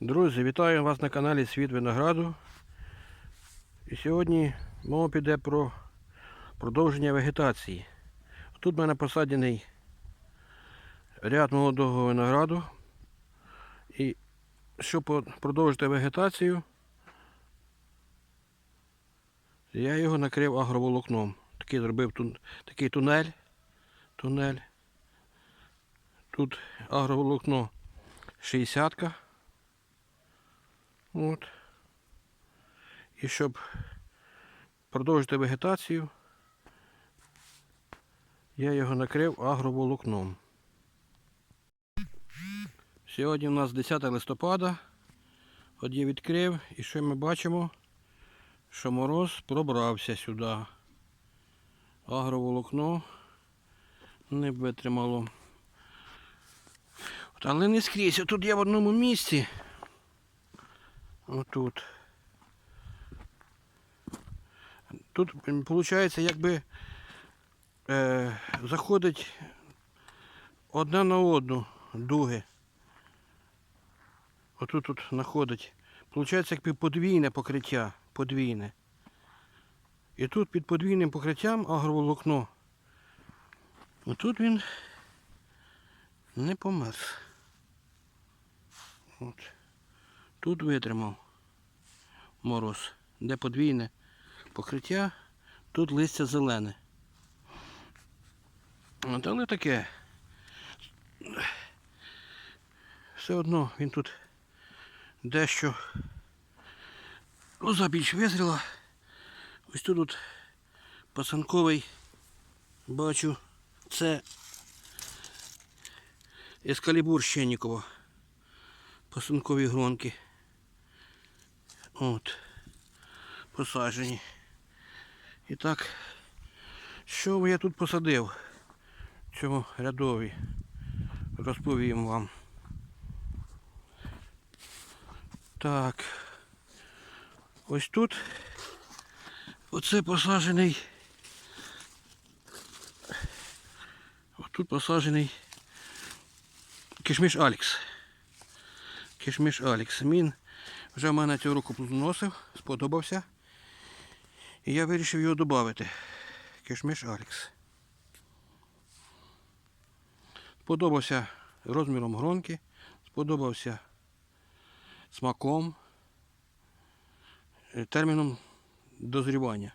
Друзі, вітаю вас на каналі Світ Винограду. І сьогодні мова піде про продовження вегетації. Тут в мене посаджений ряд молодого винограду. І щоб продовжити вегетацію, я його накрив агроволокном. Такий зробив такий тунель. Тунель. Тут агроволокно 60-ка. От. І щоб продовжити вегетацію, я його накрив агроволокном. Сьогодні у нас 10 листопада. От я відкрив і що ми бачимо? Що мороз пробрався сюди. Агроволокно не витримало. От, але не скрізь. Тут я в одному місці. Отут. Тут виходить, якби е, заходить одна на одну дуги. Отут тут знаходить. Получається якби подвійне покриття. Подвійне. І тут під подвійним покриттям агроволокно. Отут він не померз. От. Тут витримав мороз, де подвійне покриття, тут листя зелене. Але таке. Все одно він тут дещо лоза більш визріла. Ось тут от пасанковий бачу, це ескалібур Щеннікова. Пасункові гронки. От. Посаджені. І так, що я тут посадив? в Цьому рядові. Розповім вам. Так. Ось тут. Оце посаджений. Ось тут посаджений кишміш Алікс. Кишміш Алікс. Він вже в мене цього року плодоносив, сподобався. І я вирішив його додати. Кишміш Алікс. Сподобався розміром гронки, сподобався смаком, е, терміном дозрівання.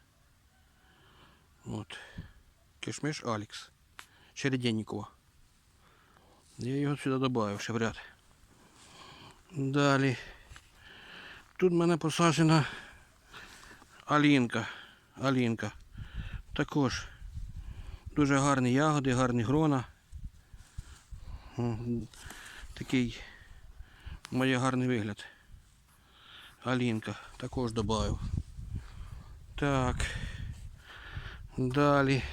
От. Кишміш Алікс. Череденникова. Я його сюди додав ще в ряд. Далі. Тут в мене посаджена Алінка. Алінка. Також дуже гарні ягоди, гарні грона. Такий має гарний вигляд. Алінка також додав. Так. Далі.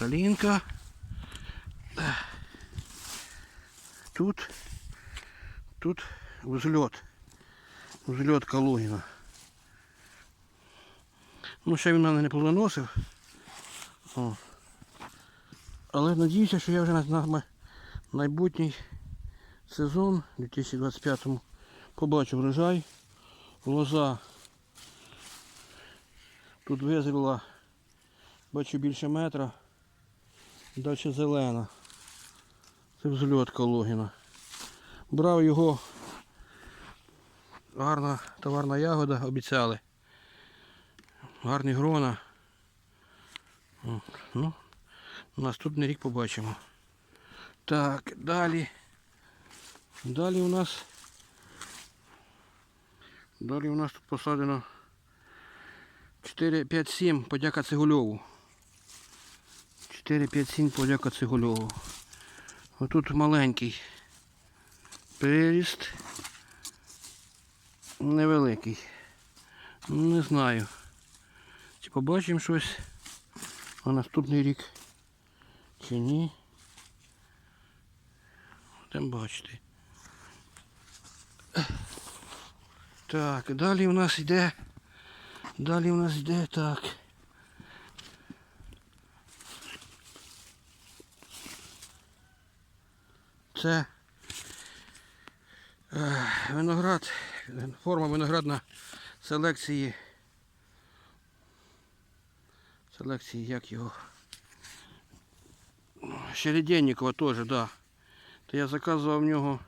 Алінка. Тут, тут взлет. Взлет Калугіна. Ну, ще він мене не плодоносив. О. Але надіюся, що я вже на, на ма- майбутній сезон 2025 побачу врожай. Лоза тут визріла, бачу більше метра. Далі зелена. Це взльот Калугіна. Брав його. Гарна товарна ягода, обіцяли. Гарні грона. Ну, наступний рік побачимо. Так, далі. Далі у нас. Далі у нас тут посадено 4, 5, 7 подяка Цигульову. 4, 5, 7 подяка Цигульову. Отут маленький приріст. Невеликий. Ну, Не знаю. Чи побачимо щось на наступний рік. Чи ні. Будемо бачити. Так, далі у нас йде. Далі у нас йде так. Це Виноград, форма виноградна селекції. Селекції, як його? Щереденникова теж, так. Да. То я заказував в нього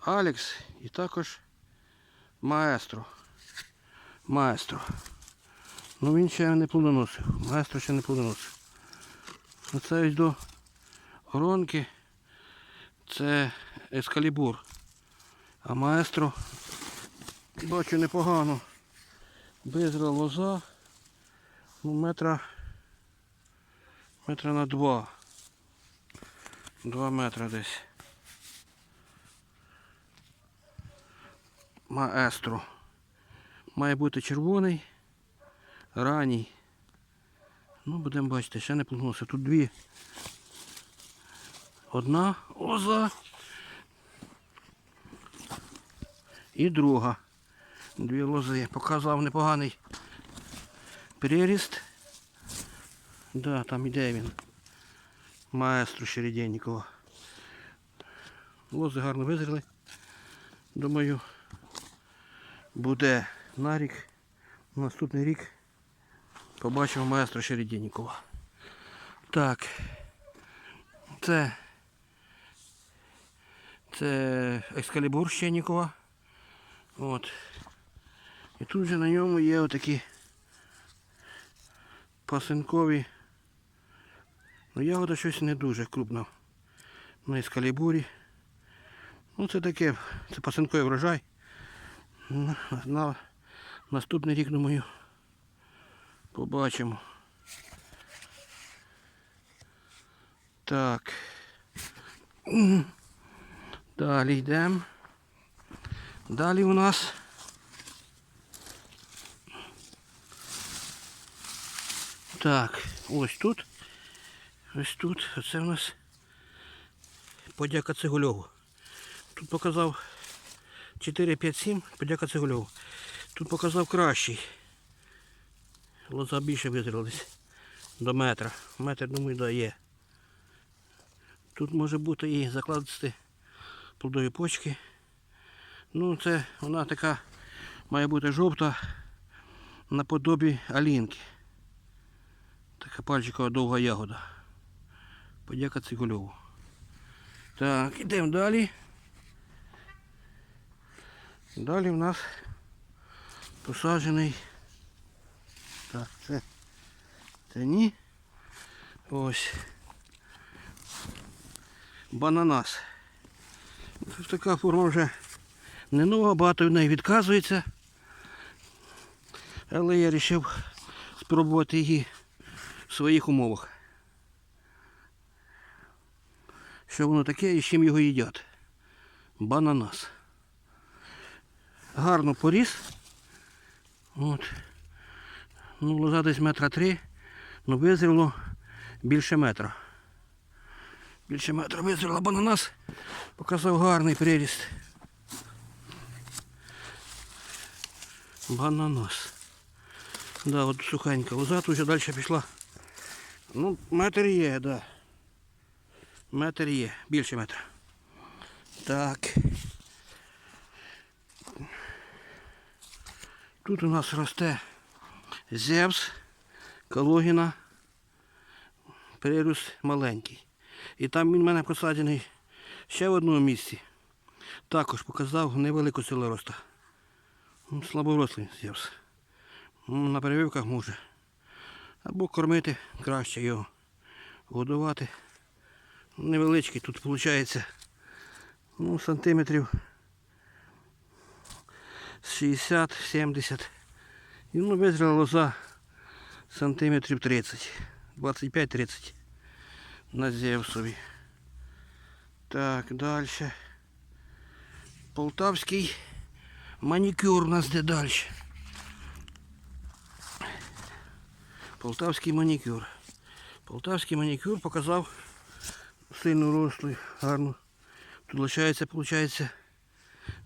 Алекс і також Маестро. Маестро. Ну він ще не плодоносив. Маестро ще не плодоносив. Оце ось до гронки. Це ескалібур. А маестро бачу непогано. Безра лоза. Ну, метра. Метра на два. Два метра десь. Маестро. Має бути червоний, ранній. Ну, будемо бачити, ще не планувався. Тут дві. Одна лоза. І друга. Дві лози. Показав непоганий приріст. Да, там іде він. Маестро Череденникова. Лози гарно визріли. Думаю, буде на рік. Наступний рік побачимо маестро Череденникова. Так. Це. Це екскалібур Щеннікова. От. І тут же на ньому є отакі пасинкові. Ну ягода щось не дуже крупна. На ескалібурі. Ну це таке, це пасинковий врожай. На, на наступний рік, думаю, побачимо. Так. Далі йдемо. Далі у нас так, ось тут. Ось тут. Оце у нас подяка Цигульову. Тут показав 4, 5, 7, подяка Цигульову. Тут показав кращий. Лоза більше визрілись до метра. Метр, думаю, да, є. Тут може бути і закладати плодові почки. Ну, це вона така має бути жовта наподобі алінки. Така пальчикова довга ягода. Подяка Цигульову. Так, ідемо далі. Далі в нас посаджений. Так, це, це ні. Ось. Бананас. Це така форма вже не нова, багато в неї відказується. Але я вирішив спробувати її в своїх умовах. Що воно таке і з чим його їдять. Бананас. Гарно поріс. От. Ну, лоза десь метра три, ну визріло більше метра. Більше метра визріло бананас. Показав гарний приріст. Бананас. Да, от сухенька. Лоза тут вже далі пішла. Ну, метр є, да. Метр є, більше метра. Так. Тут у нас росте Зевс, Калугіна, приріст маленький. І там він в мене посаджений ще в одному місці. Також показав невелику силу росту. Ну, Слаборослий Зевс. Ну, На перевивках може. Або кормити краще його. Годувати. Невеличкий тут виходить ну, сантиметрів 60-70. І ну, визріла лоза сантиметрів 30. 25-30 на Зевсові. Так, далі. Полтавський манікюр у нас де далі. Полтавський манікюр. Полтавський манікюр показав сильну рослу, гарну. Тут лишається, виходить,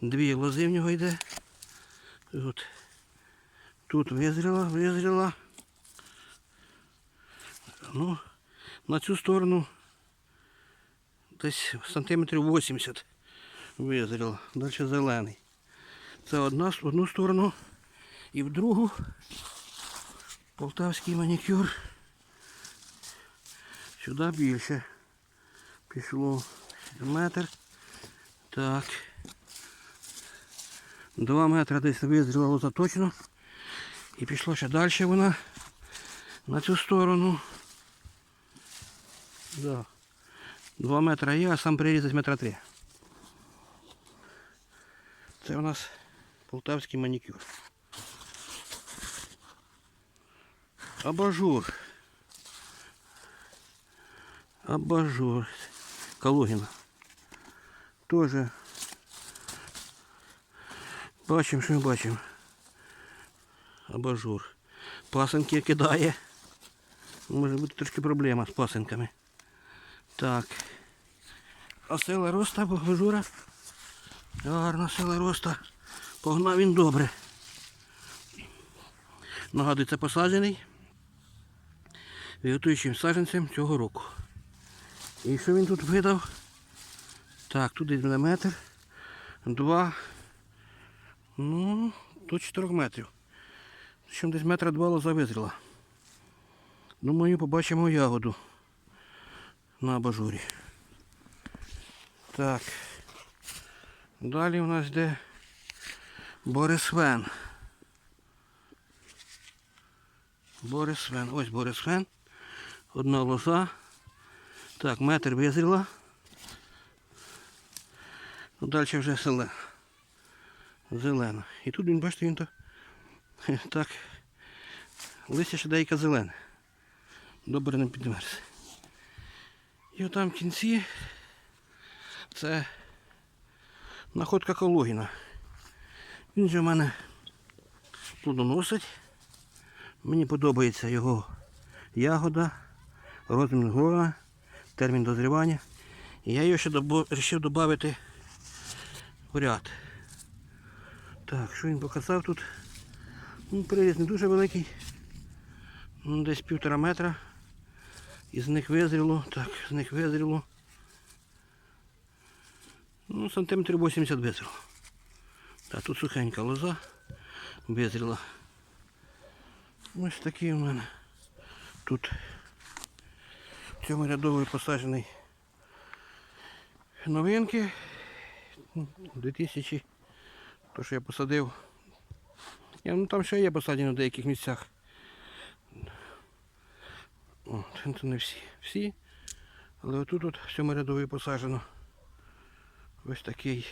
дві лози в нього йде. От. Тут визріла, визріла. Ну, на цю сторону десь сантиметрів 80 визріла. Далі зелений. Це одна одну сторону і в другу. Полтавський манікюр. Сюди більше. Пішло метр. Так. Два метри десь визріла лоза. І пішло ще далі вона на цю сторону. Да. Два метри є, а сам прирізать метра три. Це у нас полтавський манікюр. Абажур. Абажур. Калугіна. Тоже. Бачимо, що ми бачимо. Абажур. Пасенки кидає. Може бути трошки проблема з пасенками. Так. А сила роста абажура. Гарна сила роста. Погнав він добре. Нагадую, це посаджений виготуючим саджанцем цього року. І що він тут видав? Так, тут десь буде метр, два, ну, до 4 метрів. Чим десь метра два лоза визріла. Думаю, побачимо ягоду на абажурі. Так. Далі у нас йде Борисвен. Борисвен. Ось Борисвен. Одна лоза. Так, метр визріла. Ну, далі вже селе. Зелена. І тут він, бачите, він то так. Листя ще деяке зелене. Добре не підмерз. І отам в кінці це находка Кологіна. Він же в мене плодоносить. Мені подобається його ягода, розмір грона, термін дозрівання. І я його ще вирішив додати в ряд. Так, що він показав тут? Ну, приріз не дуже великий. Ну, десь півтора метра. Із них визріло. Так, з них визріло. Ну, сантиметрів 80 визріло. Так, тут сухенька лоза визріла. Ось такий у мене тут в цьому рядовий посаджений новинки. Ну, 2000, то що я посадив. Я, ну, там ще є посаджені в деяких місцях. О, це не всі. Всі. Але отут от в цьому рядові посаджено ось такий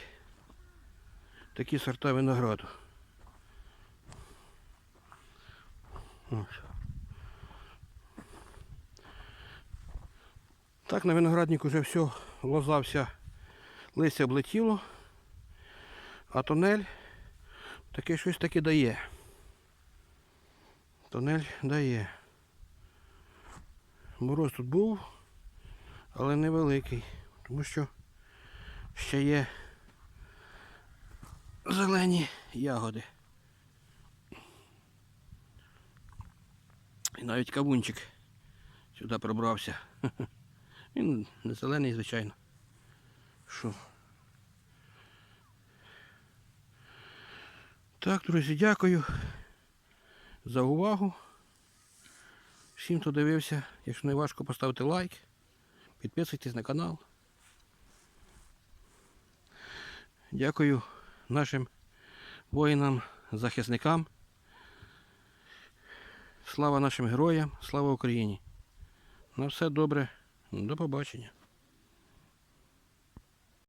такі сорта винограду. Ось. Так, на винограднику вже все, лоза вся, листя облетіло, а тонель таке щось таки дає. Тонель дає. Мороз тут був, але невеликий, тому що ще є зелені ягоди. І навіть кавунчик сюди пробрався. Він не зелений, звичайно. Що? Так, друзі, дякую за увагу. Всім, хто дивився, якщо не важко, поставте лайк, підписуйтесь на канал. Дякую нашим воїнам, захисникам. Слава нашим героям, слава Україні. На все добре, до побачення.